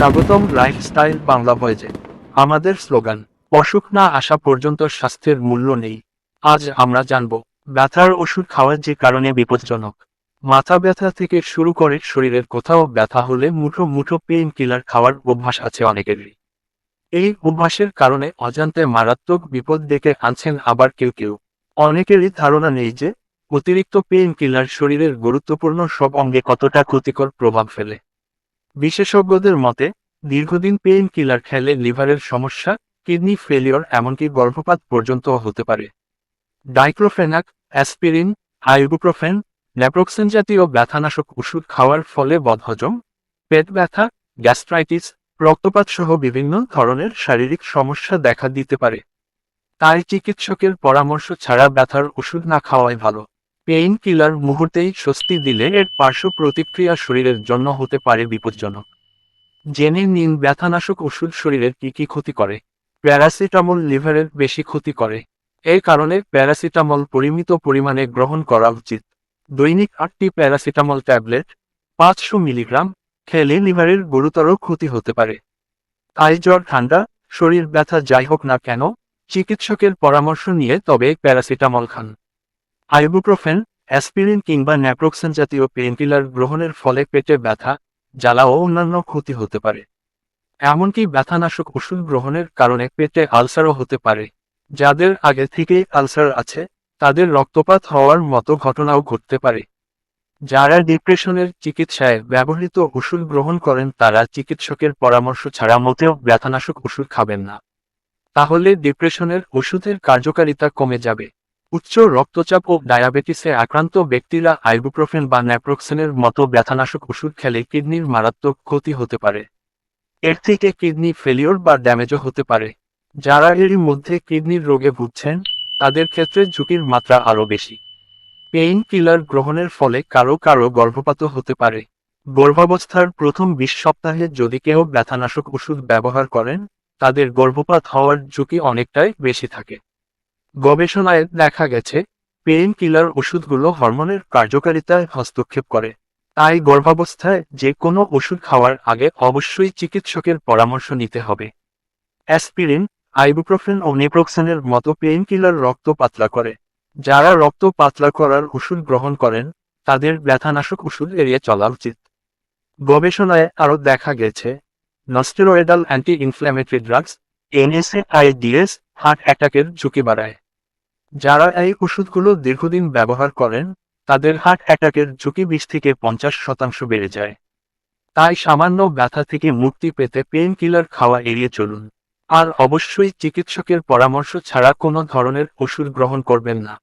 স্বাগতম লাইফস্টাইল বাংলা ভয়েজে। আমাদের স্লোগান, অসুখ না আসা পর্যন্ত স্বাস্থ্যের মূল্য নেই। আজ আমরা জানব, ব্যথার ওষুধ খাওয়ার যে কারণে বিপজ্জনক। মাথা ব্যথা থেকে শুরু করে শরীরের কোথাও ব্যথা হলে মুঠো মুঠো পেইন কিলার খাওয়ার অভ্যাস আছে অনেকেরই। এই অভ্যাসের কারণে অজান্তে মারাত্মক বিপদ ডেকে আনছেন আবার কেউ কেউ। অনেকেরই ধারণা নেই যে অতিরিক্ত পেইন কিলার শরীরের গুরুত্বপূর্ণ সব অঙ্গে কতটা ক্ষতিকর প্রভাব ফেলে। বিশেষজ্ঞদের মতে, দীর্ঘদিন পেইন কিলার খেলে লিভারের সমস্যা, কিডনি ফেলিওর এমনকি গর্ভপাত পর্যন্ত হতে পারে। ডাইক্লোফেনাক, অ্যাসপিরিন, আইবুপ্রোফেন, ন্যাপ্রোক্সেন জাতীয় ব্যথানাশক ওষুধ খাওয়ার ফলে বদহজম, পেট ব্যথা, গ্যাস্ট্রাইটিস রক্তপাত সহ বিভিন্ন ধরনের শারীরিক সমস্যা দেখা দিতে পারে। তাই চিকিৎসকের পরামর্শ ছাড়া ব্যথার ওষুধ না খাওয়াই ভালো। পেইন কিলার মুহূর্তেই স্বস্তি দিলে এর পার্শ্ব প্রতিক্রিয়া শরীরের জন্য হতে পারে বিপজ্জনক। জেনে নিন ব্যথানাশক ওষুধ শরীরের কি কি ক্ষতি করে। প্যারাসিটামল লিভারের বেশি ক্ষতি করে। এই কারণে প্যারাসিটামল পরিমিত পরিমাণে গ্রহণ করা উচিত। দৈনিক আটটি প্যারাসিটামল ট্যাবলেট, পাঁচশো মিলিগ্রাম, খেলে লিভারের গুরুতর ক্ষতি হতে পারে। তাই জ্বর, ঠান্ডা, শরীর ব্যথা যাই হোক না কেন, চিকিৎসকের পরামর্শ নিয়ে তবে প্যারাসিটামল খান। আইবুপ্রোফেন, অ্যাসপিরিন কিংবা ন্যাপ্রোক্সেন জাতীয় পেনকিলার গ্রহণের ফলে পেটে ব্যথা, জ্বালা ও অন্যান্য ক্ষতি হতে পারে। এমনকি ব্যথানাশক ওষুধ গ্রহণের কারণে পেটে আলসারও হতে পারে। যাদের আগে থেকেই আলসার আছে, তাদের রক্তপাত হওয়ার মতো ঘটনাও ঘটতে পারে। যারা ডিপ্রেশনের চিকিৎসায় ব্যবহৃত ওষুধ গ্রহণ করেন, তারা চিকিৎসকের পরামর্শ ছাড়া মোটেও ব্যথানাশক ওষুধ খাবেন না। তাহলে ডিপ্রেশনের ওষুধের কার্যকারিতা কমে যাবে। উচ্চ রক্তচাপ ও ডায়াবেটিসে আক্রান্ত ব্যক্তিরা আইবুপ্রোফেন বা ন্যাপ্রোক্সেনের মতো ব্যথানাশক ওষুধ খেলে কিডনির মারাত্মক ক্ষতি হতে পারে। এর থেকে কিডনি ফেলিওর বা ড্যামেজও হতে পারে। যারা এরই মধ্যে কিডনির রোগে ভুগছেন, তাদের ক্ষেত্রে ঝুঁকির মাত্রা আরও বেশি। পেইন কিলার গ্রহণের ফলে কারও কারও গর্ভপাতও হতে পারে। গর্ভাবস্থার প্রথম বিশ সপ্তাহে যদি কেউ ব্যথানাশক ওষুধ ব্যবহার করেন, তাদের গর্ভপাত হওয়ার ঝুঁকি অনেকটাই বেশি থাকে। গবেষণায় দেখা গেছে পেইন কিলার ওষুধগুলো হরমোনের কার্যকারিতায় হস্তক্ষেপ করে। তাই গর্ভাবস্থায় যে কোনো ওষুধ খাওয়ার আগে অবশ্যই চিকিৎসকের পরামর্শ নিতে হবে। অ্যাসপিরিন, আইবুপ্রোফেন ও নেপ্রোক্সেনের মতো পেইন কিলার রক্ত পাতলা করে। যারা রক্ত পাতলা করার ওষুধ গ্রহণ করেন, তাদের ব্যথানাশক ওষুধ এড়িয়ে চলা উচিত। গবেষণায় আরও দেখা গেছে, nonsteroidal anti inflammatory drugs NSAIDS heart অ্যাটাকের ঝুঁকি বাড়ায়। যারা এই ওষুধগুলো দীর্ঘদিন ব্যবহার করেন, তাদের হার্ট অ্যাটাকের ঝুঁকি বিশ থেকে পঞ্চাশ শতাংশ বেড়ে যায়। তাই সামান্য ব্যথা থেকে মুক্তি পেতে পেন কিলার খাওয়া এড়িয়ে চলুন। আর অবশ্যই চিকিৎসকের পরামর্শ ছাড়া কোনো ধরনের ওষুধ গ্রহণ করবেন না।